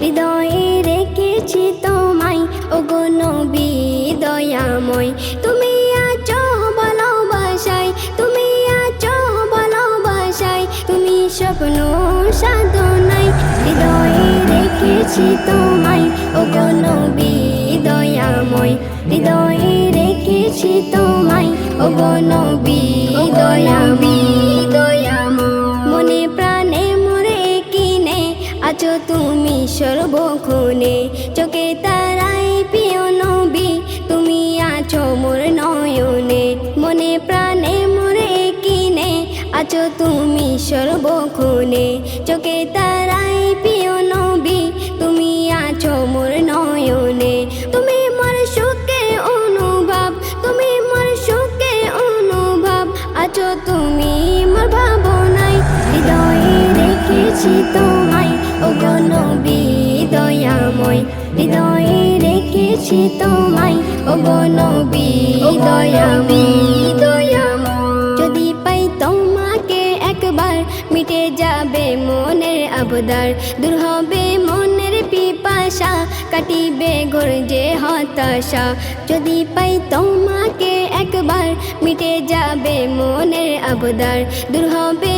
হৃদয়ে রেখেছি তোমায়। ও গো নবী, দয়াময়, তুমি আছো ভালোবাসায়, তুমি আছো ভালোবাসায়, তুমি স্বপ্ন সাধনায়। হৃদয়ে রেখেছি তোমায় ও গো নবী, দয়াময়, হৃদয়ে রেখেছি তোমায় ও গো নবী দয়ামী দয়াময়। আছো তুমি সর্বক্ষণে। চোখে তারাই প্রিয় নবী, তুমি আছো মোর নয়নে। মনে প্রাণে মোরে কিনে আছো তুমি সর্বক্ষণে। চোখে তারাই প্রিয় নবী, তুমি আছো মোর নয়নে। তুমি মোর সুখে অনুভব, তুমি মোর সুখে অনুভব। আছো তুমি মোর ভাবনায়, হৃদয়ে রেখেছি তোমায়। ও গো নবী দয়াময় হৃদয়ে রেখেছি তোমায়। ও গো নবী দয়াময় যদি পাই তোমাকে একবার, মিটে যাবে মনের আবদার। দূর হবে মনের পিপাসা, কাটিবে ঘর হতাশা। যদি পাই তোমাকে একবার, মিটে যাবে মনের আবদার। দূর হবে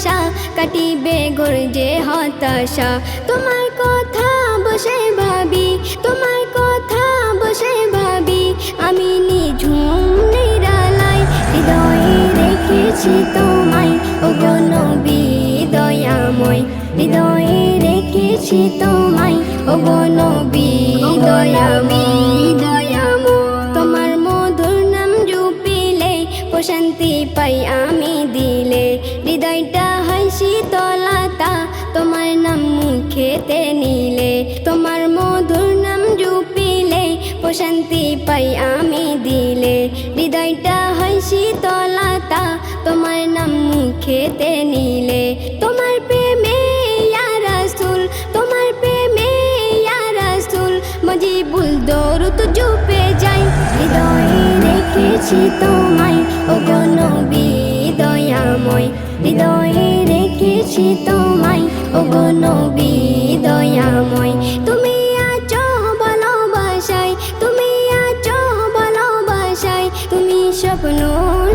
পিপাসা কাটিবে ঘর যে হতাশা। তোমার কথা বসে ভাবি তোমার কথা বসে ভাবি। আমি নিঝুম নিরালায় হৃদয়ে রেখেছি তোমায়। ও গো নবী দয়াময় হৃদয়ে রেখেছি তোমায়। ও গো নবী দয়ামী দয়াময়। প্রশান্তি পাই আমি দিলে। হৃদয়টা হয় শীতলতা, তোমার নাম মুখেতে নিলে। তোমার মধুর নাম জুপিলে, প্রশান্তি পাই আমি দিলে। হৃদয়টা হয় শীতলতা, তোমার নাম মুখেতে নিলে। তোমার প্রেমে রাসূল, তোমার প্রেমে রাসূল, মজিবুল দরুদ জুপে যাই হৃদয়ে রেখেছি তোমায়, ও গো নবী দয়াময় হৃদয়ে রেখেছি তোমায়, ও গো নবী দয়াময় তুমি আছো ভালোবাসায়, তুমি আছো ভালোবাসায়, তুমি স্বপ্ন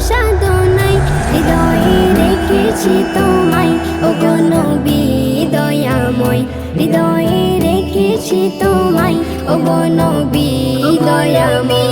সাধনায়। হৃদয়ে রেখেছি তোমায়, ও গো নবী দয়াময় হৃদয়ে রেখেছি তোমায়, ও গো নবী দয়ামী